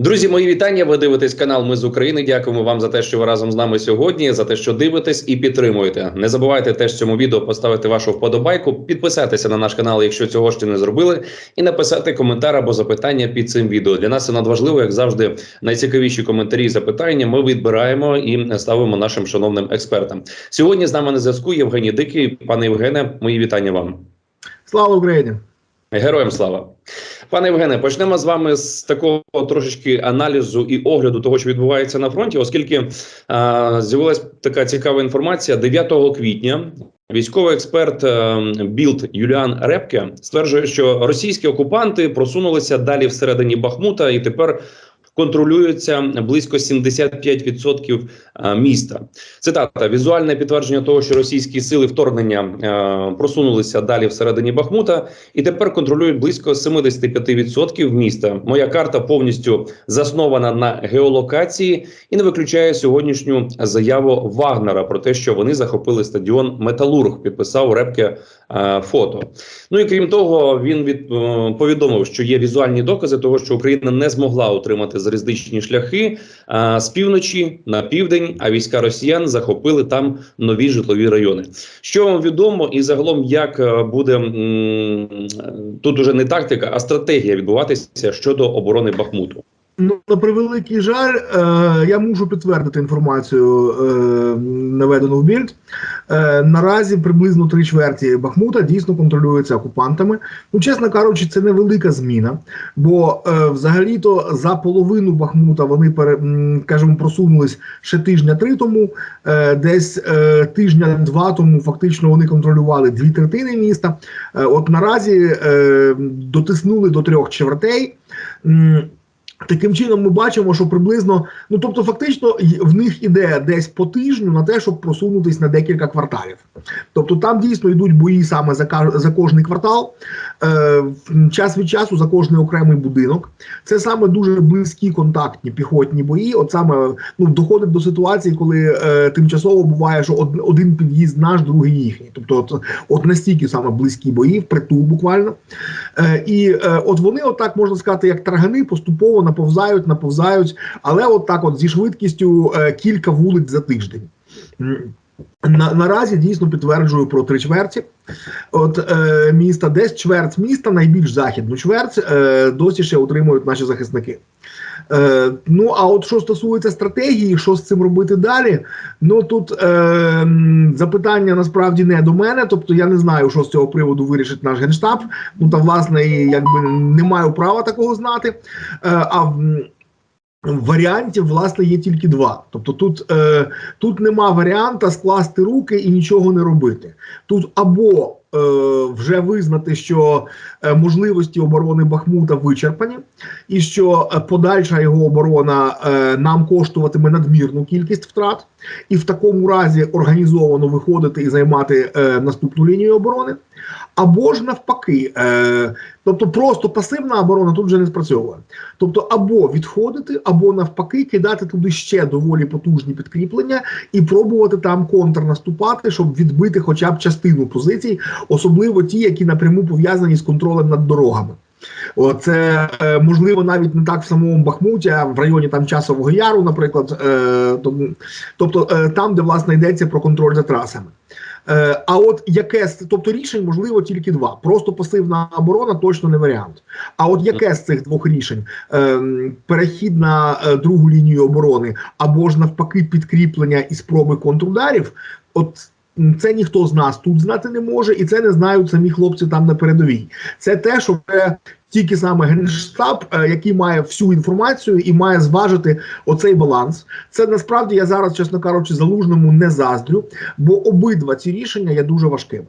Друзі, мої вітання. Ви дивитесь канал Ми з України. Дякуємо вам за те, що ви разом з нами сьогодні, за те, що дивитесь і підтримуєте. Не забувайте теж цьому відео поставити вашу вподобайку, підписатися на наш канал, якщо цього ще не зробили, і написати коментар або запитання під цим відео. Для нас це надважливо, як завжди, найцікавіші коментарі і запитання. Ми відбираємо і ставимо нашим шановним експертам. Сьогодні з нами на зв'язку Євгеній Дикий. Пане Євгене, мої вітання вам. Слава Україні! Героям слава, пане Євгене, почнемо з вами з такого трошечки аналізу і огляду того, що відбувається на фронті, оскільки е, з'явилася така цікава інформація 9 квітня. Військовий експерт Білд Юліан Репке стверджує, що російські окупанти просунулися далі всередині Бахмута і тепер контролюється близько 75% міста. Цитата візуальне підтвердження того, що російські сили вторгнення е, просунулися далі всередині Бахмута, і тепер контролюють близько 75% міста. Моя карта повністю заснована на геолокації і не виключає сьогоднішню заяву Вагнера про те, що вони захопили стадіон Металург. Підписав репке е, фото. Ну і крім того, він від е, повідомив, що є візуальні докази того, що Україна не змогла отримати залізничні шляхи а, з півночі на південь. А війська росіян захопили там нові житлові райони. Що вам відомо, і загалом як е, буде м, тут уже не тактика, а стратегія відбуватися щодо оборони Бахмуту. Ну, на превеликий жаль, е, я можу підтвердити інформацію, е, наведену в більд. Е, наразі приблизно три чверті Бахмута дійсно контролюються окупантами. Ну, чесно кажучи, це невелика зміна, бо взагалі-то за половину Бахмута вони пере, просунулись ще тижня три тому. Десь тижня-два тому фактично вони контролювали дві третини міста. От наразі дотиснули до трьох чвертей. Таким чином, ми бачимо, що приблизно, ну тобто, фактично, в них іде десь по тижню на те, щоб просунутись на декілька кварталів. Тобто там дійсно йдуть бої саме за за кожний квартал, е, час від часу за кожний окремий будинок. Це саме дуже близькі контактні піхотні бої. От саме ну доходить до ситуації, коли е, тимчасово буває, що од, один під'їзд наш, другий їхній. Тобто, от, от настільки саме близькі бої, впритул буквально. Е, і е, от вони, отак можна сказати, як таргани, поступово наповзають, наповзають, але от так, от зі швидкістю е, кілька вулиць за тиждень. На, наразі дійсно підтверджую про три чверті. От е, міста, десь чверть міста, найбільш західну чверть, е, досі ще отримують наші захисники. Е, ну а от що стосується стратегії, що з цим робити далі? Ну тут е, запитання насправді не до мене, тобто я не знаю, що з цього приводу вирішить наш генштаб. Ну та власне якби не маю права такого знати. Е, а Варіантів власне є тільки два. Тобто, тут е, тут нема варіанта скласти руки і нічого не робити. Тут або е, вже визнати, що е, можливості оборони Бахмута вичерпані, і що е, подальша його оборона е, нам коштуватиме надмірну кількість втрат, і в такому разі організовано виходити і займати е, наступну лінію оборони. Або ж навпаки, е, тобто просто пасивна оборона тут вже не спрацьовує. Тобто, або відходити, або навпаки, кидати туди ще доволі потужні підкріплення і пробувати там контрнаступати, щоб відбити хоча б частину позицій, особливо ті, які напряму пов'язані з контролем над дорогами. Це е, можливо навіть не так в самому Бахмуті, а в районі там часового яру, наприклад, е, тобто е, там, де власне йдеться про контроль за трасами. Е, а от яке тобто рішень можливо тільки два. Просто пасивна оборона точно не варіант. А от яке з цих двох рішень е, перехід на е, другу лінію оборони або ж навпаки підкріплення і спроби контрударів, от. Це ніхто з нас тут знати не може, і це не знають самі хлопці там на передовій. Це те, що тільки саме генштаб, е, який має всю інформацію і має зважити оцей баланс. Це насправді я зараз, чесно кажучи, залужному не заздрю, бо обидва ці рішення є дуже важкими.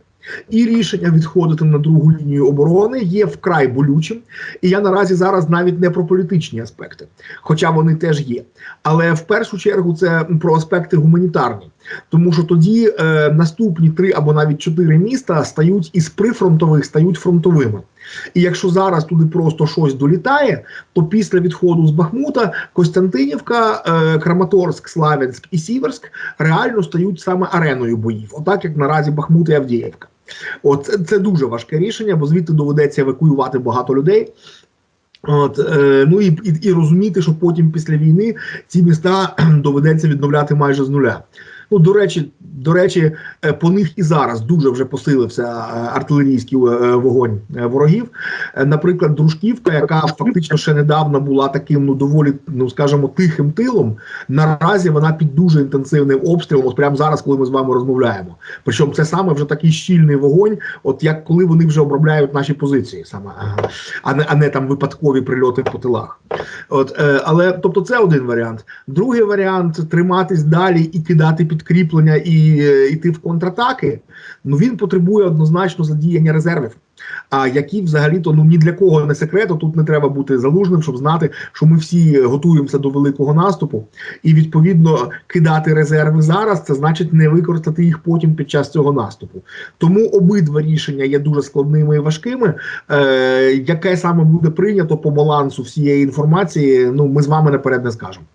І рішення відходити на другу лінію оборони є вкрай болючим. І я наразі зараз навіть не про політичні аспекти, хоча вони теж є. Але в першу чергу це про аспекти гуманітарні, тому що тоді е, наступні три або навіть чотири міста стають із прифронтових стають фронтовими. І якщо зараз туди просто щось долітає, то після відходу з Бахмута Костянтинівка, е, Краматорськ, Славянськ і Сіверськ реально стають саме ареною боїв, отак як наразі Бахмут і Авдіївка. От це, дуже важке рішення, бо звідти доведеться евакуювати багато людей. От, е, ну і, і, і розуміти, що потім після війни ці міста доведеться відновляти майже з нуля. Ну, до речі, до речі, е, по них і зараз дуже вже посилився е, артилерійський е, вогонь ворогів. Наприклад, Дружківка, яка фактично ще недавно була таким, ну доволі, ну скажімо, тихим тилом. Наразі вона під дуже інтенсивним обстрілом. От прямо зараз, коли ми з вами розмовляємо. Причому це саме вже такий щільний вогонь, от як коли вони вже обробляють наші позиції, саме а не а не там випадкові прильоти по тилах. От, але тобто, це один варіант. Другий варіант триматись далі і кидати підкріплення і е, йти в контратаки. Ну він потребує однозначно задіяння резервів. А які взагалі-то ну ні для кого не секрету, тут не треба бути залужним, щоб знати, що ми всі готуємося до великого наступу, і відповідно кидати резерви зараз, це значить не використати їх потім під час цього наступу. Тому обидва рішення є дуже складними і важкими. Е, яке саме буде прийнято по балансу всієї інформації, ну ми з вами наперед не скажемо.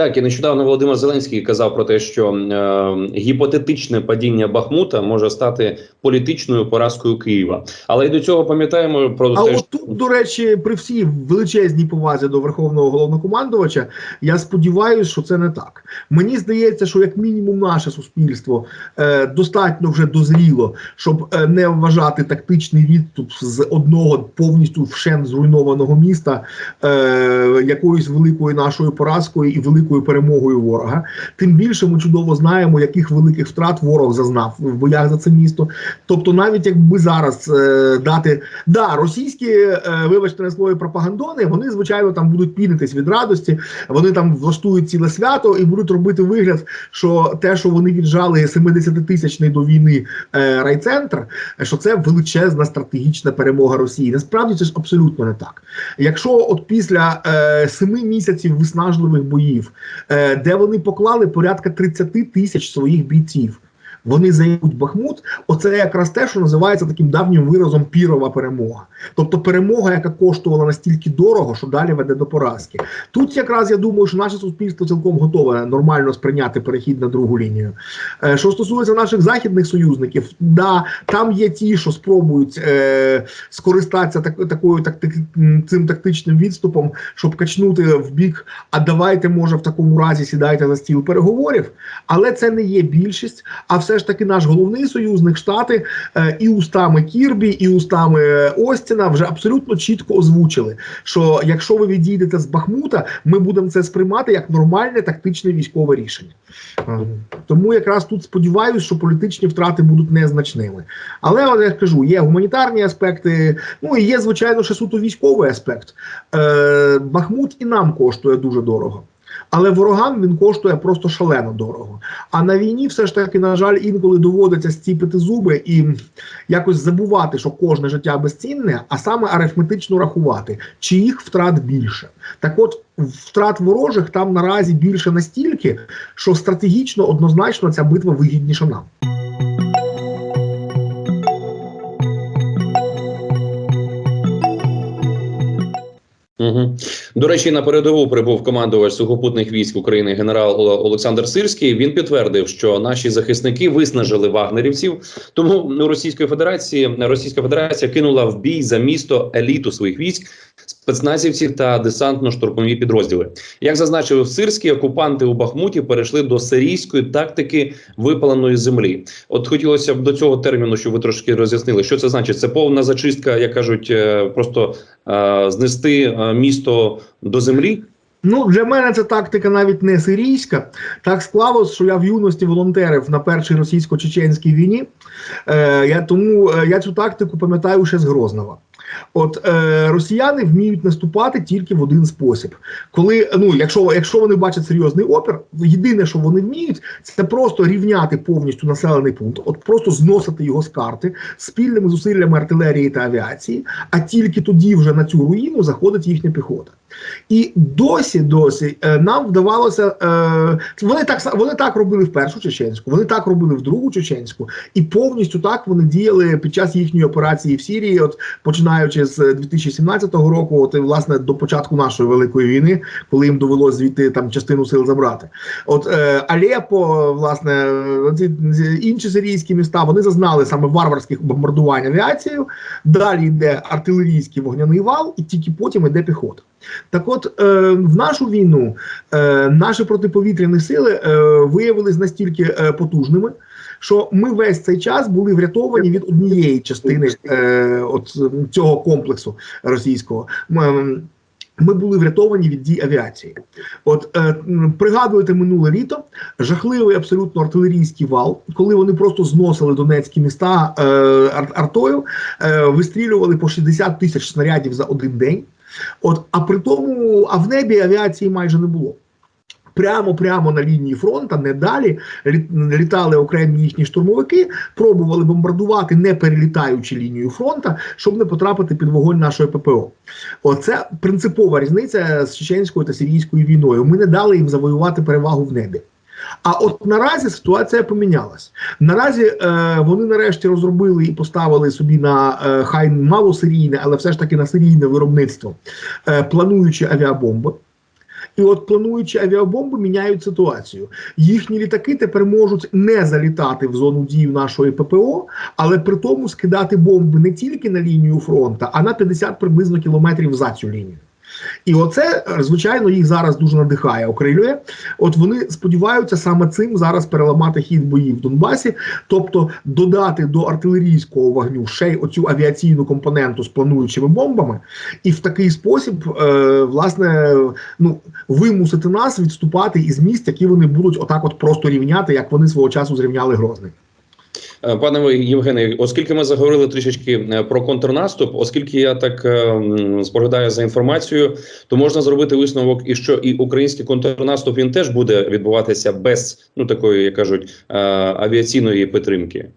Так, і нещодавно Володимир Зеленський казав про те, що е, гіпотетичне падіння Бахмута може стати політичною поразкою Києва. Але й до цього пам'ятаємо про А те, от тут, до речі, при всій величезній повазі до верховного головнокомандувача, я сподіваюся, що це не так. Мені здається, що як мінімум наше суспільство е, достатньо вже дозріло, щоб е, не вважати тактичний відступ з одного повністю вшен зруйнованого міста е, якоюсь великою нашою поразкою і великою перемогою ворога. Тим більше ми чудово знаємо, яких великих втрат ворог зазнав в боях за це місто. Тобто, навіть якби зараз е, дати да, російські, е, вибачте на слові пропагандони, вони звичайно там будуть пінитись від радості. Вони там влаштують ціле свято і будуть робити вигляд, що те, що вони віджали 70-тисячний до війни е, райцентр, що це величезна стратегічна перемога Росії. Насправді це ж абсолютно не так. Якщо от після е, семи місяців виснажливих боїв, де вони поклали порядка 30 тисяч своїх бійців. Вони займуть Бахмут. Оце якраз те, що називається таким давнім виразом пірова перемога. Тобто перемога, яка коштувала настільки дорого, що далі веде до поразки. Тут якраз я думаю, що наше суспільство цілком готове нормально сприйняти перехід на другу лінію. Е, що стосується наших західних союзників, да, там є ті, що спробують е, скористатися так, такою тактик, цим тактичним відступом, щоб качнути в бік. А давайте, може, в такому разі сідайте за стіл переговорів. Але це не є більшість. А все ж таки наш головний союзник Штати е, і устами Кірбі, і устами Остіна вже абсолютно чітко озвучили, що якщо ви відійдете з Бахмута, ми будемо це сприймати як нормальне тактичне військове рішення. Е, Тому якраз тут сподіваюся, що політичні втрати будуть незначними. Але я кажу, є гуманітарні аспекти, ну і є, звичайно, ще суто військовий аспект. Е, Бахмут і нам коштує дуже дорого. Але ворогам він коштує просто шалено дорого. А на війні все ж таки, на жаль, інколи доводиться стіпити зуби і якось забувати, що кожне життя безцінне, а саме арифметично рахувати, чи їх втрат більше. Так от втрат ворожих там наразі більше настільки, що стратегічно однозначно ця битва вигідніша нам. Угу. До речі, на передову прибув командувач сухопутних військ України генерал Олександр Сирський. Він підтвердив, що наші захисники виснажили вагнерівців. Тому ну, Російської Федерації Російська Федерація кинула в бій за місто еліту своїх військ, спецназівців та десантно-штурмові підрозділи. Як зазначив Сирський, окупанти у Бахмуті перейшли до сирійської тактики випаленої землі. От хотілося б до цього терміну, щоб ви трошки роз'яснили, що це значить. Це повна зачистка, як кажуть, е, просто е, знести е, місто до землі. Ну, для мене ця тактика навіть не сирійська. Так склалось, що я в юності волонтерив на першій російсько-чеченській війні. Е, я, тому е, я цю тактику пам'ятаю ще з Грозного. От е, росіяни вміють наступати тільки в один спосіб. Коли ну, якщо, якщо вони бачать серйозний опір, єдине, що вони вміють, це просто рівняти повністю населений пункт, от просто зносити його з карти спільними зусиллями артилерії та авіації. А тільки тоді вже на цю руїну заходить їхня піхота. І досі, досі е, нам вдавалося. Е, вони так вони так робили в першу чеченську, вони так робили в другу чеченську, і повністю так вони діяли під час їхньої операції в Сірії, от починаючи з 2017 року, от і, власне до початку нашої великої війни, коли їм довелося звідти там частину сил забрати. От е, Алепо, власне, ці інші сирійські міста вони зазнали саме варварських бомбардувань авіацією. Далі йде артилерійський вогняний вал, і тільки потім йде піхота. Так, от е, в нашу війну е, наші протиповітряні сили е, виявились настільки е, потужними. Що ми весь цей час були врятовані від однієї частини е, от цього комплексу російського. Ми були врятовані від дій авіації. От е, пригадуєте минуле літо жахливий абсолютно артилерійський вал, коли вони просто зносили донецькі міста е, артою, е, вистрілювали по 60 тисяч снарядів за один день. От, а при тому, а в небі авіації майже не було. Прямо прямо на лінії фронту, не далі літали окремі їхні штурмовики, пробували бомбардувати, не перелітаючи лінію фронту, щоб не потрапити під вогонь нашої ППО. Оце принципова різниця з чеченською та сирійською війною. Ми не дали їм завоювати перевагу в небі. А от наразі ситуація помінялась. Наразі е, вони нарешті розробили і поставили собі на е, хай малосерійне, але все ж таки на серійне виробництво, е, плануючи авіабомби. І от плануючи авіабомби, міняють ситуацію. Їхні літаки тепер можуть не залітати в зону дії нашої ППО, але при тому скидати бомби не тільки на лінію фронту, а на 50 приблизно кілометрів за цю лінію. І оце, звичайно, їх зараз дуже надихає, окрилює. От вони сподіваються саме цим зараз переламати хід боїв в Донбасі, тобто додати до артилерійського вогню ще й оцю авіаційну компоненту з плануючими бомбами, і в такий спосіб, е, власне, ну вимусити нас відступати із місць, які вони будуть отак, от просто рівняти, як вони свого часу зрівняли Грозний. Е, Пане Євгене, оскільки ми заговорили трішечки е, про контрнаступ, оскільки я так е, споглядаю за інформацією, то можна зробити висновок, і що і український контрнаступ він теж буде відбуватися без ну такої, як кажуть, авіаційної підтримки.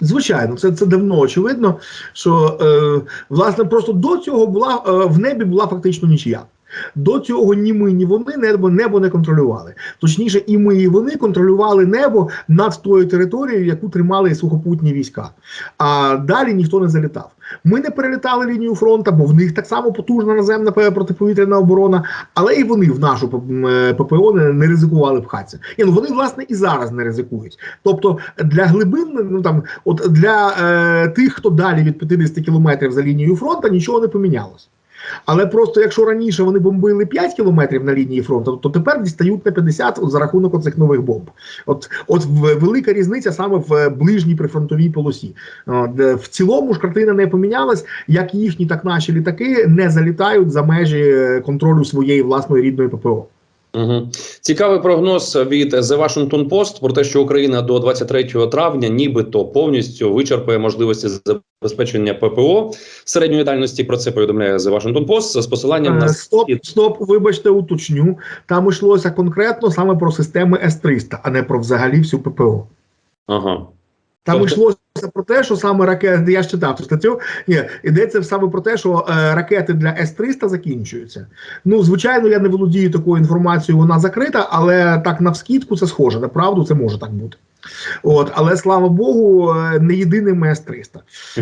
Звичайно, це, це давно очевидно, що е, власне просто до цього була е, в небі була фактично нічия. До цього ні ми, ні вони небо, небо не контролювали. Точніше, і ми, і вони контролювали небо над тою територією, яку тримали сухопутні війська. А далі ніхто не залітав. Ми не перелітали лінію фронту, бо в них так само потужна наземна протиповітряна оборона, але і вони в нашу е, ППО не, ризикували пхатися. Ні, ну вони власне і зараз не ризикують. Тобто для глибин, ну там, от для е, тих, хто далі від 50 кілометрів за лінією фронту, нічого не помінялось. Але просто якщо раніше вони бомбили 5 кілометрів на лінії фронту, то тепер дістають на 50 от за рахунок оцих нових бомб. От, от велика різниця саме в ближній прифронтовій полосі. В цілому ж картина не помінялась, як їхні, так наші літаки не залітають за межі е, контролю своєї власної рідної ППО. Угу. Цікавий прогноз від The Washington Post про те, що Україна до 23 травня нібито повністю вичерпає можливості забезпечення ППО середньої дальності. Про це повідомляє The Washington Post з посиланням на Е, Стоп, стоп, вибачте, уточню. Там йшлося конкретно саме про системи С-300, а не про взагалі всю ППО. ага. Там Тобто- йшлося про те, що саме ракети, я ж читав цю статтю. Ні, йдеться саме про те, що е, ракети для С-300 закінчуються. Ну, звичайно, я не володію такою інформацією, вона закрита, але так навскідку це схоже. На правду це може так бути. От, але слава Богу, е, не єдиний С-300.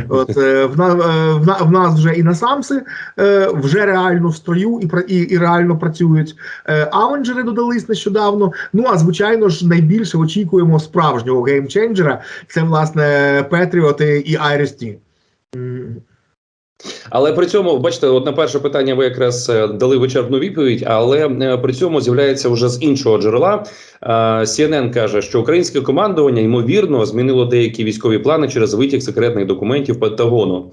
От е, в, на, е, в, в нас вже і насамси вже реально в строю і, і, і реально працюють. Авенджери додались нещодавно. Ну а звичайно ж, найбільше очікуємо справжнього геймченджера. Це власне Петріоти і Айресті. Але при цьому, бачите, от на перше питання ви якраз е, дали вичерпну відповідь, але е, при цьому з'являється вже з іншого джерела. Е, CNN каже, що українське командування ймовірно змінило деякі військові плани через витік секретних документів Пентагону.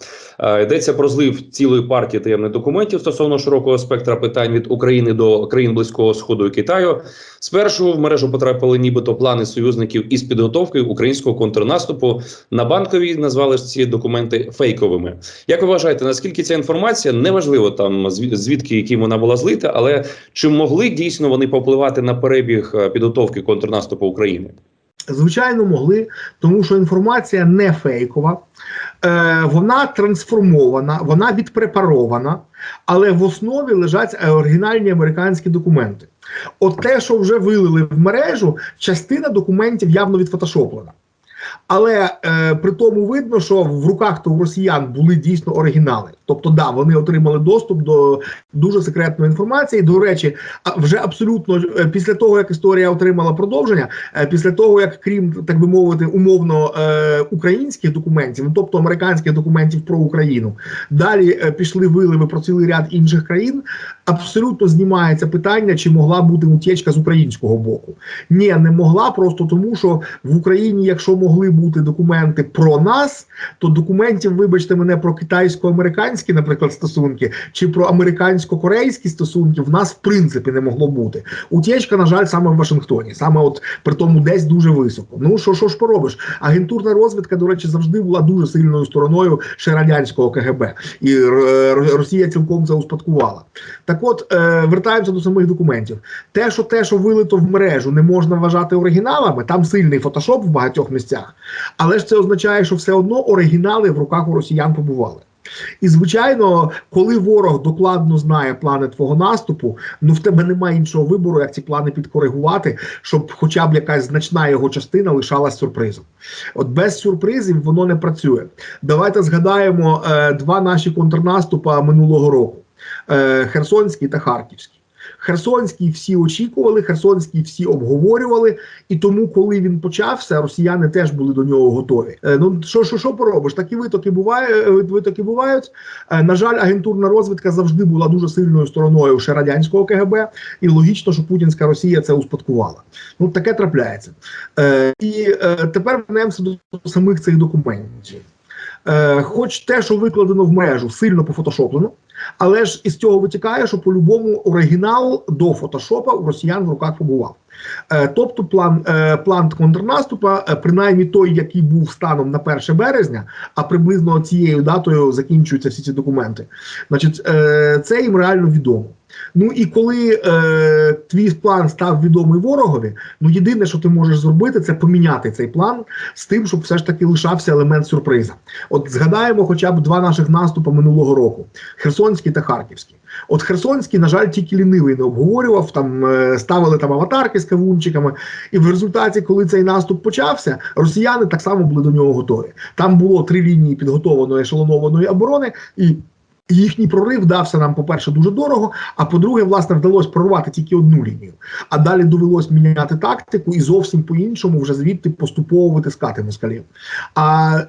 Йдеться про злив цілої партії таємних документів стосовно широкого спектра питань від України до країн близького сходу і Китаю. Спершу в мережу потрапили нібито плани союзників із підготовки українського контрнаступу. На банковій назвали ці документи фейковими. Як ви вважаєте, наскільки ця інформація неважливо там звідки яким вона була злита, але чи могли дійсно вони повпливати на перебіг е, підготовки контрнаступу України? Звичайно, могли, тому що інформація не фейкова, е, вона трансформована, вона відпрепарована, але в основі лежать оригінальні американські документи. От те, що вже вилили в мережу, частина документів явно відфотошоплена. Але е, при тому видно, що в руках то у росіян були дійсно оригінали. Тобто, да, вони отримали доступ до дуже секретної інформації. До речі, вже абсолютно е, після того, як історія отримала продовження, е, після того як крім так би мовити, умовно е, українських документів, ну, тобто американських документів про Україну, далі е, пішли виливи про цілий ряд інших країн. Абсолютно знімається питання, чи могла бути утечка з українського боку. Ні, не могла, просто тому що в Україні, якщо могли бути документи про нас, то документів, вибачте мене, про китайсько-американські, наприклад, стосунки, чи про американсько-корейські стосунки в нас в принципі не могло бути. Утечка, на жаль, саме в Вашингтоні, саме от при тому десь дуже високо. Ну що, що ж поробиш? Агентурна розвідка, до речі, завжди була дуже сильною стороною ще радянського КГБ, і Росія цілком це успадкувала. Так от, е, вертаємося до самих документів. Те, що те, що вилито в мережу, не можна вважати оригіналами, там сильний фотошоп в багатьох місцях, але ж це означає, що все одно оригінали в руках у росіян побували. І звичайно, коли ворог докладно знає плани твого наступу, ну в тебе немає іншого вибору, як ці плани підкоригувати, щоб хоча б якась значна його частина лишалась сюрпризом. От без сюрпризів воно не працює. Давайте згадаємо е, два наші контрнаступа минулого року: е, Херсонський та Харківський. Херсонський всі очікували, Херсонський всі обговорювали, і тому, коли він почався, росіяни теж були до нього готові. Е, ну що що, що поробиш? Такі витоки е, витоки бувають. Е, на жаль, агентурна розвідка завжди була дуже сильною стороною ще радянського КГБ, і логічно, що Путінська Росія це успадкувала. Ну таке трапляється. І тепер вернемося до самих цих документів. Е, хоч те, що викладено в мережу, сильно пофотошоплено, але ж із цього витікає, що по-любому оригінал до фотошопа у росіян в руках побував. Е, тобто, план е, план контрнаступа, е, принаймні той, який був станом на 1 березня, а приблизно цією датою закінчуються всі ці документи. Значить, це їм реально відомо. Ну і коли е, твій план став відомий ворогові, ну єдине, що ти можеш зробити, це поміняти цей план з тим, щоб все ж таки лишався елемент сюрприза. От згадаємо, хоча б два наших наступи минулого року: Херсонський та Харківський. От Херсонський, на жаль, тільки лінивий не обговорював. Там е, ставили там аватарки з кавунчиками, і в результаті, коли цей наступ почався, росіяни так само були до нього готові. Там було три лінії підготованої ешелонованої оборони і. Їхній прорив дався нам, по-перше, дуже дорого. А по-друге, власне, вдалося прорвати тільки одну лінію. А далі довелось міняти тактику і зовсім по-іншому вже звідти поступово витискати москалів. А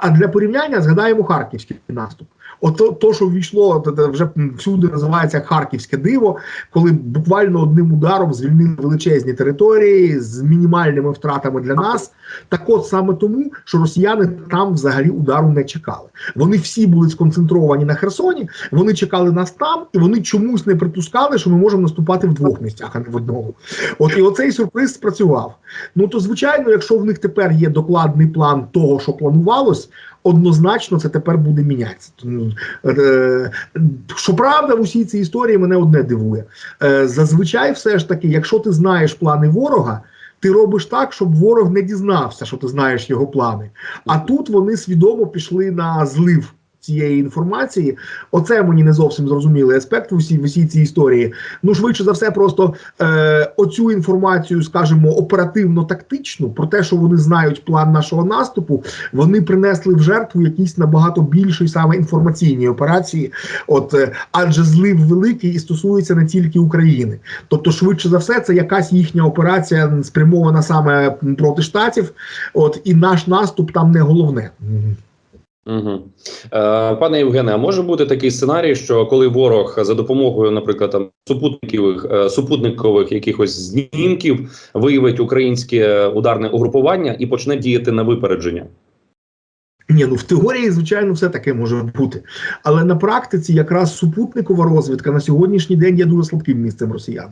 а для порівняння згадаємо харківський наступ. От то, що ввійшло, вже всюди називається харківське диво, коли буквально одним ударом звільнили величезні території з мінімальними втратами для нас. Так от саме тому, що росіяни там взагалі удару не чекали. Вони всі були сконцентровані на Херсоні, вони чекали нас там, і вони чомусь не припускали, що ми можемо наступати в двох місцях, а не в одному. От і оцей сюрприз спрацював. Ну то звичайно, якщо в них тепер є докладний план того, що планувалось. Однозначно, це тепер буде мінятися. Е, Щоправда, в усій цій історії мене одне дивує. Е, Зазвичай, все ж таки, якщо ти знаєш плани ворога, ти робиш так, щоб ворог не дізнався, що ти знаєш його плани. А тут вони свідомо пішли на злив. Цієї інформації, оце мені не зовсім зрозумілий аспект в усій в усій цій історії. Ну швидше за все, просто е, оцю інформацію, скажімо, оперативно-тактичну про те, що вони знають план нашого наступу, вони принесли в жертву якісь набагато більші саме інформаційні операції. От е, адже злив великий і стосується не тільки України. Тобто, швидше за все, це якась їхня операція спрямована саме проти штатів. От і наш наступ там не головне. Угу. Пане Євгене, а може бути такий сценарій, що коли ворог за допомогою, наприклад, там супутникових е, супутникових якихось знімків виявить українське ударне угрупування і почне діяти на випередження? Ні, ну в теорії, звичайно, все таке може бути. Але на практиці якраз супутникова розвідка на сьогоднішній день є дуже слабким місцем росіян.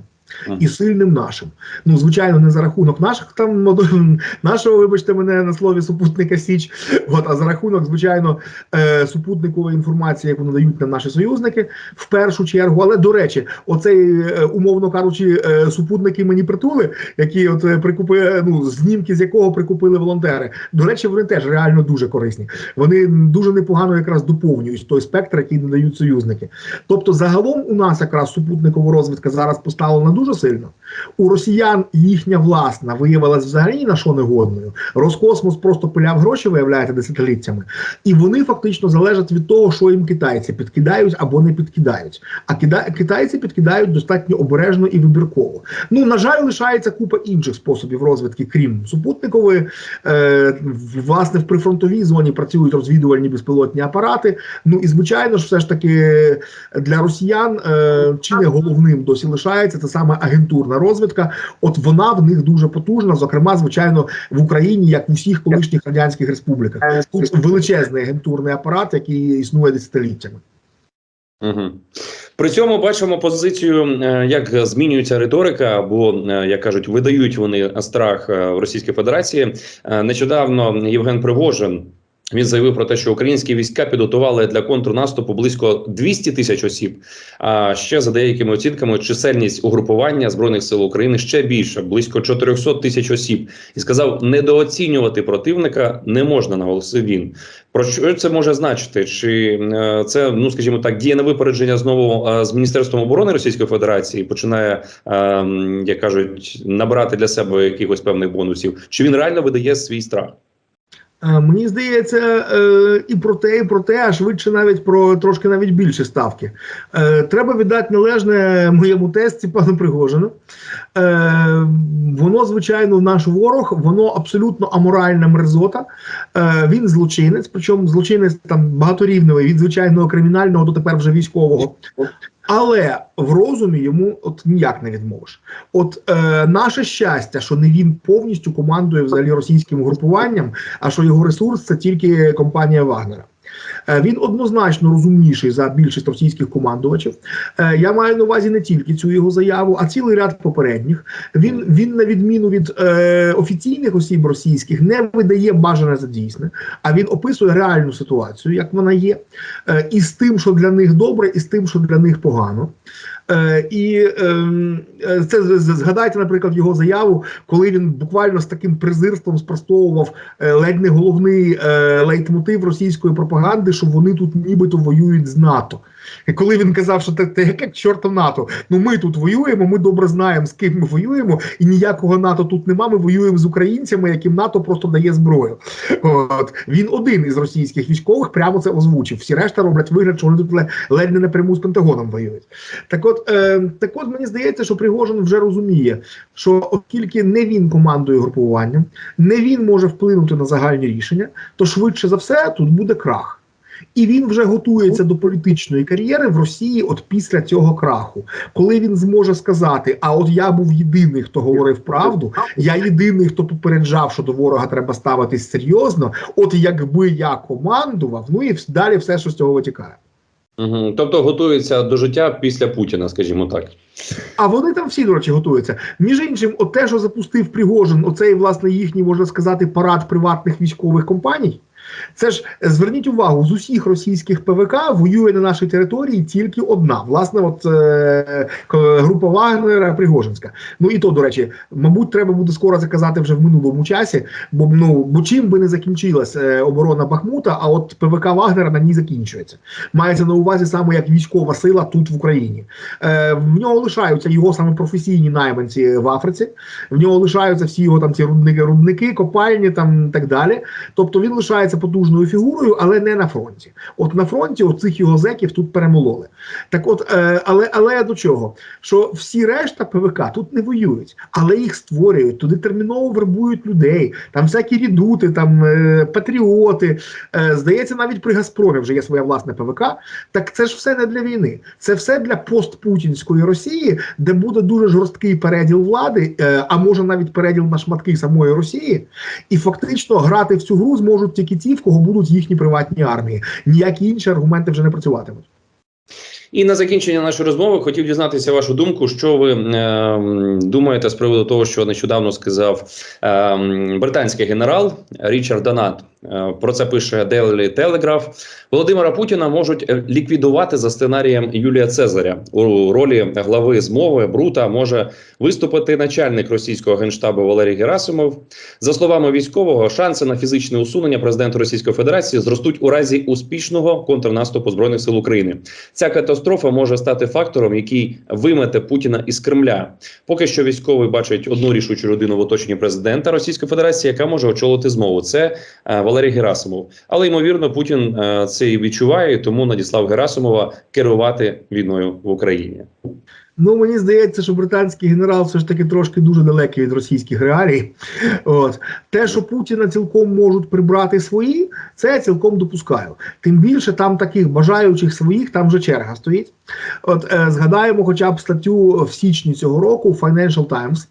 І сильним нашим. Ну, звичайно, не за рахунок наших там нашого, вибачте мене на слові супутника Січ. От, а за рахунок, звичайно, е, супутникової інформації, яку надають нам наші союзники, в першу чергу. Але до речі, оцей, е, умовно кажучи, е, супутники мені притули, які от е, прикупили, ну знімки з якого прикупили волонтери. До речі, вони теж реально дуже корисні. Вони дуже непогано якраз доповнюють той спектр, який надають союзники. Тобто, загалом у нас якраз супутникова розвідка зараз поставлена дуже сильно. У росіян їхня власна виявилась взагалі на що негодною. Роскосмос просто пиляв гроші, виявляється, десятиліттями, і вони фактично залежать від того, що їм китайці підкидають або не підкидають. А китайці підкидають достатньо обережно і вибірково. Ну на жаль, лишається купа інших способів розвідки, крім супутникової. Е, власне, в прифронтовій зоні працюють розвідувальні безпілотні апарати. Ну і звичайно ж, все ж таки для росіян е, чи не головним досі лишається це саме агентурна розвідка. От вона в них дуже потужна, зокрема, звичайно, в Україні, як в усіх колишніх радянських республіках. Тут величезний агентурний апарат, який існує десятиліттями. Угу. При цьому бачимо позицію, е, як змінюється риторика, або е, як кажуть, видають вони страх е, в Російській Федерації. Нещодавно Євген Пригожин. Він заявив про те, що українські війська підготували для контрнаступу близько 200 тисяч осіб. А ще за деякими оцінками, чисельність угрупування збройних сил України ще більше близько 400 тисяч осіб. І сказав, недооцінювати противника не можна, наголосив він. Про що це може значити? Чи е, це, ну скажімо так, діє на випередження знову е, з міністерством оборони Російської Федерації, починає, е, як кажуть, набирати для себе якихось певних бонусів? Чи він реально видає свій страх? Мені здається, е, і про те, і про те, а швидше навіть про трошки навіть більші ставки. Е, Треба віддати належне моєму тесті пану Пригожину. Е, Воно, звичайно, наш ворог, воно абсолютно аморальна мерзота. Він злочинець, причому злочинець там багаторівневий від звичайного кримінального до тепер вже військового. Але в розумі йому от ніяк не відмовиш. От е, наше щастя, що не він повністю командує взагалі російським угрупуванням, а що його ресурс це тільки компанія Вагнера. Е, Він однозначно розумніший за більшість російських командувачів. Е, Я маю на увазі не тільки цю його заяву, а цілий ряд попередніх. Він він на відміну від е, офіційних осіб російських не видає бажане за дійсне, а він описує реальну ситуацію, як вона є, е, і з тим, що для них добре, і з тим, що для них погано. Е, і ем, е, це згадайте, наприклад, його заяву, коли він буквально з таким презирством спростовував е, ледь не головний лейтмотив російської пропаганди, що вони тут нібито воюють з НАТО. І коли він казав, що те, яке к НАТО, ну ми тут воюємо, ми добре знаємо, з ким ми воюємо, і ніякого НАТО тут нема. Ми воюємо з українцями, яким НАТО просто дає зброю. От він один із російських військових прямо це озвучив. Всі решта роблять вигляд, що вони тут ледь не напряму з Пентагоном воюють. Так от, е, так от мені здається, що Пригожин вже розуміє, що оскільки не він командує групуванням, не він може вплинути на загальні рішення, то швидше за все тут буде крах. І він вже готується до політичної кар'єри в Росії от після цього краху, коли він зможе сказати: а от я був єдиний, хто говорив правду, я єдиний, хто попереджав, що до ворога треба ставитись серйозно. От якби я командував, ну і далі все, що з цього витікає. Угу. Тобто готується до життя після Путіна, скажімо так. А вони там всі, до речі, готуються. Між іншим, от те, що запустив Пригожин, оцей, власне, їхній, можна сказати, парад приватних військових компаній. Це ж зверніть увагу, з усіх російських ПВК воює на нашій території тільки одна. Власне, от е, група Вагнера Пригожинська. Ну і то, до речі, мабуть, треба буде скоро це казати вже в минулому часі, бо ну бо чим би не закінчилась е, оборона Бахмута, а от ПВК Вагнера на ній закінчується. Мається на увазі саме як військова сила тут в Україні. Е, в нього лишаються його саме професійні найманці в Африці. В нього лишаються всі його там ці рудники, рудники, копальні там так далі. Тобто він лишається потужною фігурою, але не на фронті. От на фронті оцих його зеків тут перемололи. Так, от, е, але але до чого? Що всі решта ПВК тут не воюють, але їх створюють, туди терміново вербують людей. Там всякі рідути, там е, патріоти. Е, здається, навіть при Газпромі вже є своя власна ПВК. Так це ж все не для війни. Це все для постпутінської Росії, де буде дуже жорсткий переділ влади, а може навіть переділ на шматки самої Росії. І фактично грати в цю гру зможуть тільки ті, в кого будуть їхні приватні армії. Ніякі інші аргументи вже не працюватимуть. І на закінчення нашої розмови хотів дізнатися вашу думку, що ви е, думаєте з приводу того, що нещодавно сказав е, британський генерал Річард Донат. Е, Про це пише Daily Telegraph. Володимира Путіна можуть е, ліквідувати за сценарієм Юлія Цезаря у ролі глави змови Брута може виступити начальник російського генштабу Валерій Герасимов. За словами військового, шанси на фізичне усунення президента Російської Федерації зростуть у разі успішного контрнаступу збройних сил України. Ця катастрофа може стати фактором, який вимете Путіна із Кремля. Поки що військовий бачить одну рішучу людину в оточенні президента Російської Федерації, яка може очолити змову. Це е, Валерій Герасимов. Але ймовірно, Путін е, це і відчуває, тому надіслав Герасимова керувати війною в Україні. Ну, мені здається, що британський генерал все ж таки трошки дуже далекий від російських реалій. От те, що Путіна цілком можуть прибрати свої, це я цілком допускаю. Тим більше там таких бажаючих своїх там вже черга стоїть. От е, згадаємо, хоча б статтю в січні цього року Financial Times,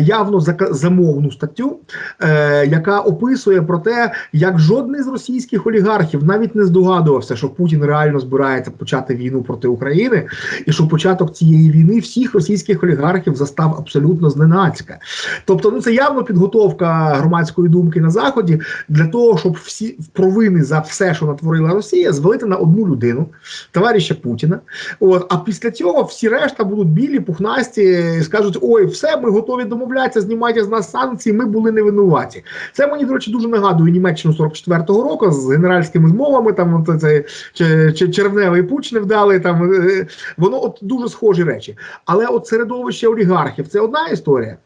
явно зака- замовну статтю, е, яка описує про те, як жодний з російських олігархів навіть не здогадувався, що Путін реально збирається почати війну проти України, і що початок цієї війни всіх російських олігархів застав абсолютно зненацька. Тобто, ну це явно підготовка громадської думки на заході для того, щоб всі провини за все, що натворила Росія, звалити на одну людину, товариша Путіна. От а після цього всі решта будуть білі, пухнасті і скажуть: ой, все, ми готові домовлятися, знімайте з нас санкції, ми були не винуваті. Це мені, до речі, дуже нагадує Німеччину 44-го року з генеральськими змовами. Там чи червневий пуч не вдали. Там е, воно от дуже схожі речі. Але от середовище олігархів це одна історія.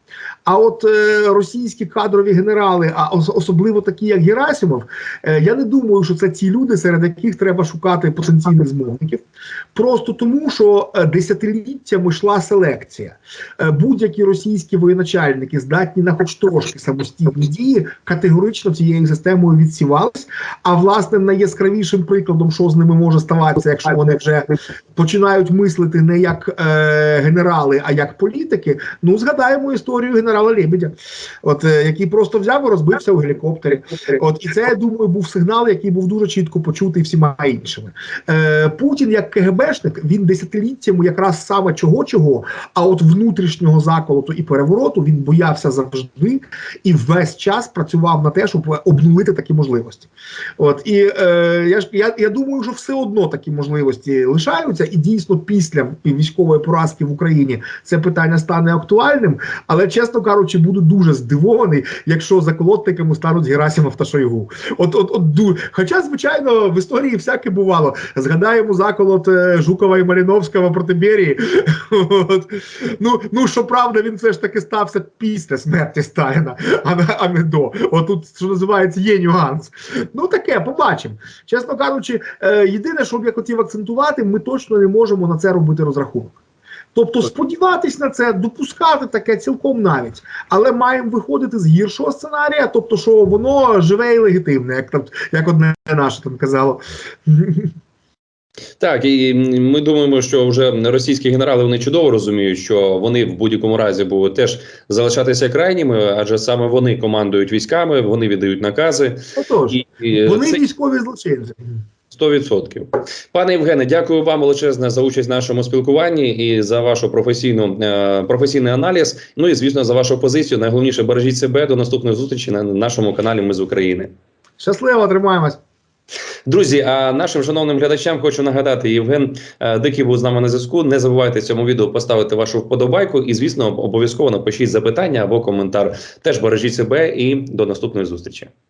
А от е, російські кадрові генерали, а ос- особливо такі, як Герасимов, е, я не думаю, що це ті люди, серед яких треба шукати потенційних змовників. Просто тому, що е, десятиліттями йшла селекція. Е, будь-які російські воєначальники здатні на хоч трошки самостійні дії, категорично цією системою відсівались. А власне найяскравішим прикладом, що з ними може ставатися, якщо вони вже починають мислити не як е, генерали, а як політики. Ну згадаємо історію генерала Лебедя, от е, який просто взяв і розбився у гелікоптері. От і це я думаю був сигнал, який був дуже чітко почутий всіма іншими. Е, Путін, як КГБшник, він десятиліттями якраз саме чого чого, а от внутрішнього заколоту і перевороту він боявся завжди і весь час працював на те, щоб обнулити такі можливості. От і е, я ж я, я думаю, що все одно такі можливості лишаються, і дійсно після військової поразки в Україні це питання стане актуальним. Але чесно кажучи, буду дуже здивований, якщо заколотниками стануть Герасимов та Шойгу. От, от, от. Хоча, звичайно, в історії всяке бувало. Згадаємо заколот е, Жукова і Маліновського проти Берії. От. Ну, ну щоправда, він все ж таки стався після смерті Сталіна, а не, а не до. Отут, що називається, є нюанс. Ну таке, побачимо. Чесно кажучи, е, єдине, що б я хотів акцентувати, ми точно не можемо на це робити розрахунок. Тобто сподіватись на це, допускати таке цілком навіть, але маємо виходити з гіршого сценарія, тобто, що воно живе і легітимне, як там як одне наше там казало. Так, і ми думаємо, що вже російські генерали вони чудово розуміють, що вони в будь-якому разі будуть теж залишатися крайніми, адже саме вони командують військами, вони віддають накази. Отож, І, і вони це військові злочинці. 100%. Пане Євгене, дякую вам величезне за участь в нашому спілкуванні і за вашу професійну е, професійний аналіз. Ну і звісно за вашу позицію. Найголовніше бережіть себе до наступної зустрічі на нашому каналі. Ми з України. Щасливо, тримаємось. Друзі, а нашим шановним глядачам хочу нагадати, Євген е, Дикий був з нами на зв'язку. Не забувайте цьому відео поставити вашу вподобайку, і звісно, обов'язково напишіть запитання або коментар. Теж бережіть себе і до наступної зустрічі.